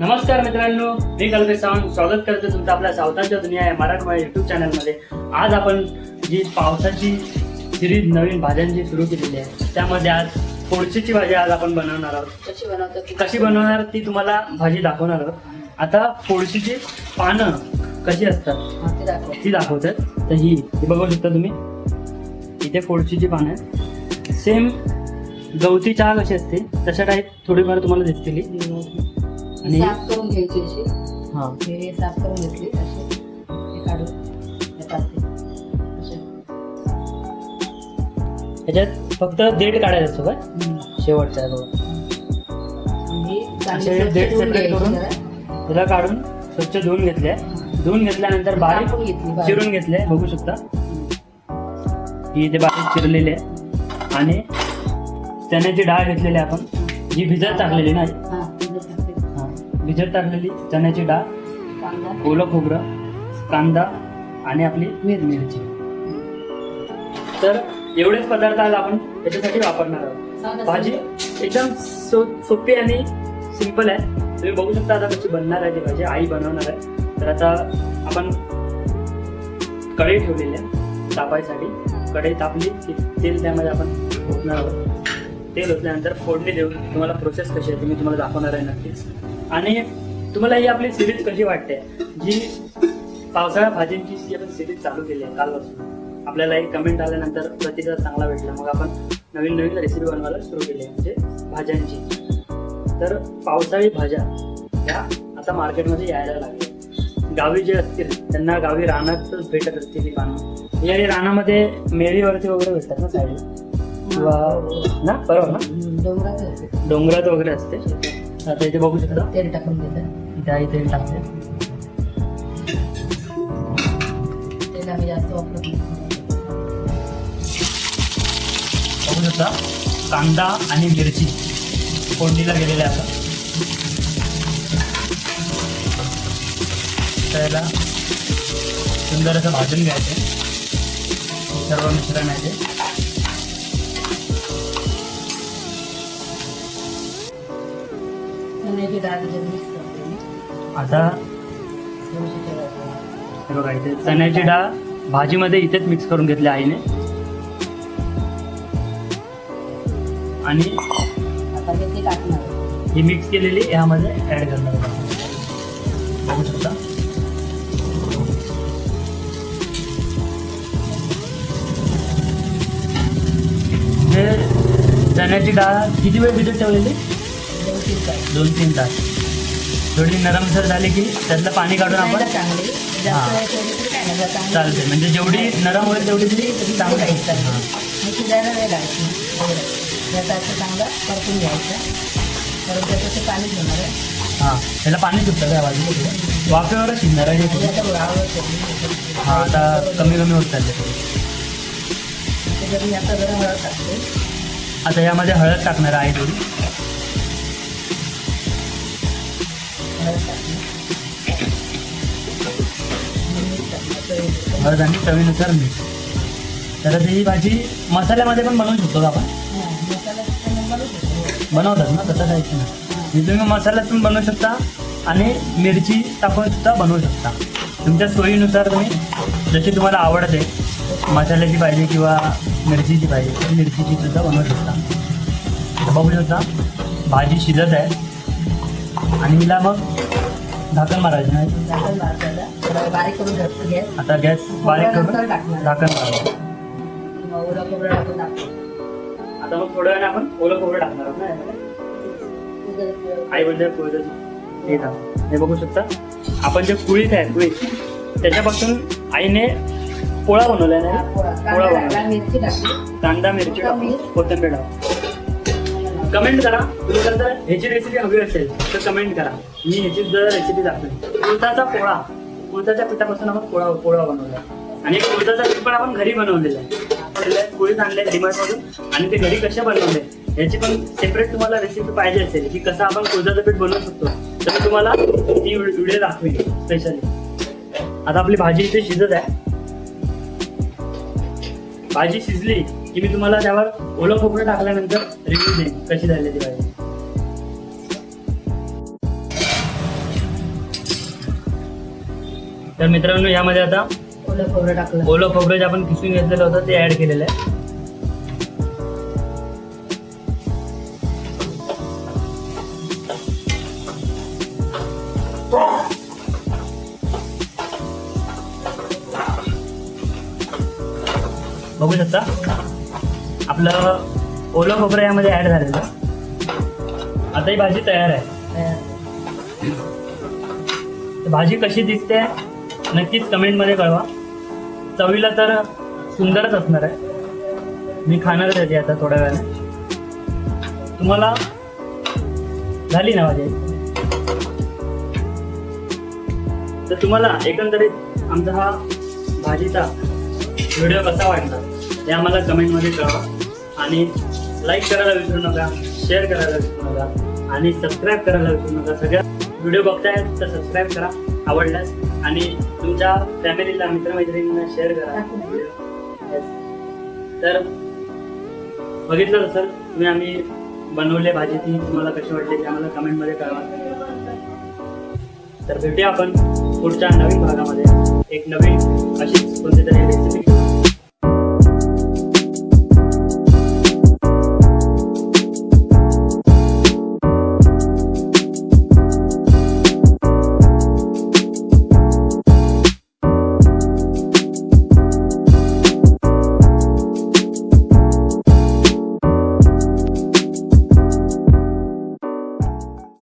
नमस्कार मित्रांनो मी कल्पेश सावंत. स्वागत करतो तुमचं आपल्या सावतांच्या दुनिया या मराठवाडा युट्यूब चॅनलमध्ये आज आपण जी पावसाची सिरीज नवीन भाज्यांची सुरू केलेली आहे त्यामध्ये आज फोडशीची भाजी आज आपण बनवणार आहोत. कशी बनवतात कशी बनवणार ती तुम्हाला भाजी दाखवणार आहोत. आता फोडशीची पानं कशी असतात ते दाखव ती दाखवतात. तर ही ही बघू शकता तुम्ही. इथे फोडशीची पानं आहेत. सेम गवती चहा कशी असते तशा टाईप थोडीफार तुम्हाला दिसतील. ही. आणि साफ करून घ्यायची अशी. हा. हे साफ करून घेतली. अशी हे काढून हे पाते असे. याच्यात फक्त देठ काढायचं असतो काय. शेवटचा देठ करून. त्याला काढून स्वच्छ धुवून घेतले. धुवून घेतल्यानंतर बारीक घेतली. चिरून घेतले. बघू शकता. ही इथे बारीक चिरलेली आहे. आणि चण्याची डाळ घेतलेली आहे आपण जी भिजत टाकलेली ना. भिजत टाकलेली चण्याची डाळ ओलं खोबरं कांदा आणि आपली मिर मिरची. तर एवढेच पदार्थ आज आपण याच्यासाठी वापरणार आहोत. भाजी एकदम सो सोपी आणि सिंपल आहे. तुम्ही बघू शकता आता कशी बनणार आहे ती भाजी. आई बनवणार आहे. तर आता आपण कढई ठेवलेली आहे तापायसाठी. कढई तापली की तेल त्यामध्ये आपण ओतणार आहोत. तेल ओतल्यानंतर फोडणी देऊन तुम्हाला प्रोसेस कशी आहे ती मी तुम्हाला दाखवणार आहे नक्कीच. आणि तुम्हाला ही आपली सिरीज कशी वाटते? जी पावसाळ्या भाजींची जी आपण सिरीज चालू केली आहे कालपासून आपल्याला एक कमेंट आल्यानंतर प्रतिसाद चांगला भेटला. मग आपण नवीन नवीन रेसिपी बनवायला सुरू केली आहे म्हणजे भाज्यांची. तर पावसाळी भाज्या ह्या आता मार्केटमध्ये यायला लागल्या. गावी जे असतील त्यांना गावी रानातच भेटत असतील ही पानं या रानामध्ये मेरीवरती वगैरे भेटतात ना साईड किंवा ना? बरोबर ना? डोंगरात. डोंगरात वगैरे असते? आता इथे बघू शकता. तेल टाकून घेतात इथे आई तेल टाकते. तेल आम्ही जास्त वापरत. बघू शकता कांदा आणि मिरची फोडणीला गेलेल्या आता. त्याला सुंदर असं भाजून घ्यायचे. सर्व मिश्रण आहे ते. डाळ करते मी. आता थोडीशी. हे बघा इथे चण्याची डाळ भाजीमध्ये इथेच मिक्स करून घेतली आईने आणि आता मी ते टाकणार ही मिक्स केलेली यामध्ये ऍड करणार आहोत. बघू शकता हे चण्याची डाळ किती वेळ भिजत ठेवलेली दोन तीन तास. दोन तीन तास थोडी नरमसर झाली की त्यातलं पाणी काढून आपण चांगली हा. जरा चालते म्हणजे जेवढी नरम होईल तेवढी तरी चांगली राहायचं हां. मग शिजायला वेळ लागायची याचा असं चांगला परतून घ्यायचं. परत त्याचं ते पाणी घेणार आहे. हां. त्याला पाणी सुटतं काय बाजूला? वाफेवरच शिजणार आहे हे. आता कमी कमी होत चालले जर जरा आता यामध्ये हळद टाकणार आहे थोडी. हळद आणि चवीनुसार. मीठ. तर ही भाजी मसाल्यामध्ये पण बनवू शकतो का आपण? बनवतात ना तसं काहीच नाही. म्हणजे तुम्ही मसाल्यात पण बनवू शकता आणि मिरची टाकून सुद्धा बनवू शकता. तुमच्या सोयीनुसार तुम्ही जशी तुम्हाला आवडते मसाल्याची पाहिजे किंवा मिरचीची पाहिजे मिरचीची सुद्धा बनवू शकता. बघू शकता भाजी शिजत आहे. आणि हिला मग झाकण मारायचं नाही झाकण मारायला थोडा बारीक करून घ्यायचं गॅस. आता गॅस बारीक करून टाकणार. झाकण मारायचं मग ओला खोबरं टाकून टाकतो. आता मग थोड्या वेळाने आपण ओलं खोबरं टाकणार आहोत ना यामध्ये. आई म्हणजे पोळीचं हे टाक हे बघू शकता. आपण जे कुळीत आहे कुळीत त्याच्यापासून आईने पोळा बनवलाय ना पोळा. बनवला मिरची टाकली. कांदा मिरची टाकून कोथिंबीर टाकून. कमेंट करा. तुम्ही जर ह्याची रेसिपी हवी असेल तर कमेंट करा. मी ह्याची जर रेसिपी दाखवेन. कुळताचा पोळा. कुळताच्या पिठापासून आपण पोळा पोळा बनवला. आणि कुळताचा पीठ पण आपण घरी बनवलेला आहे. आपण कुळीत आणले डिमार्टमधून. आणि ते घरी कसे बनवले याची पण सेपरेट तुम्हाला रेसिपी पाहिजे असेल की कसं आपण कुळदाचं पीठ बनवू शकतो तर मी तुम्हाला ती व्हिडिओ दाखवेन स्पेशली आता आपली भाजी इथे शिजत आहे. भाजी शिजली की मी तुम्हाला त्यावर ओलं खोबरं टाकल्यानंतर रिव्ह्यू देईन कशी झालेली भाजी. तर मित्रांनो यामध्ये आता ओलं खोबरं टाकलं. ओलं खोबरं जे आपण किसून घेतलेलं होतं ते ऍड केलेलं आहे. बघू शकता. आपलं ओलं खोबरं यामध्ये ऍड झालेलं. आता ही भाजी तयार आहे. भाजी कशी दिसते नक्कीच कमेंटमध्ये कळवा. चवीला तर सुंदरच असणार आहे. मी खाणारच आहे आता थोड्या वेळाने. तुम्हाला झाली ना माझी तर तुम्हाला एकंदरीत आमचा हा भाजीचा व्हिडिओ कसा वाटला? हे आम्हाला कमेंटमध्ये कळवा. आणि लाईक करायला विसरू नका शेअर करायला विसरू नका आणि सबस्क्राईब करायला विसरू नका. सगळ्या व्हिडिओ बघताय तर सबस्क्राईब करा आवडल्यास. आणि तुमच्या फॅमिलीला मित्रमैत्रिणींना शेअर करा. तर बघितलं सर तुम्ही आम्ही बनवले भाजी ती तुम्हाला कशी वाटली ते आम्हाला कमेंटमध्ये कळवा. तर भेटूया आपण पुढच्या नवीन भागामध्ये. एक नवीन अशीच कोणती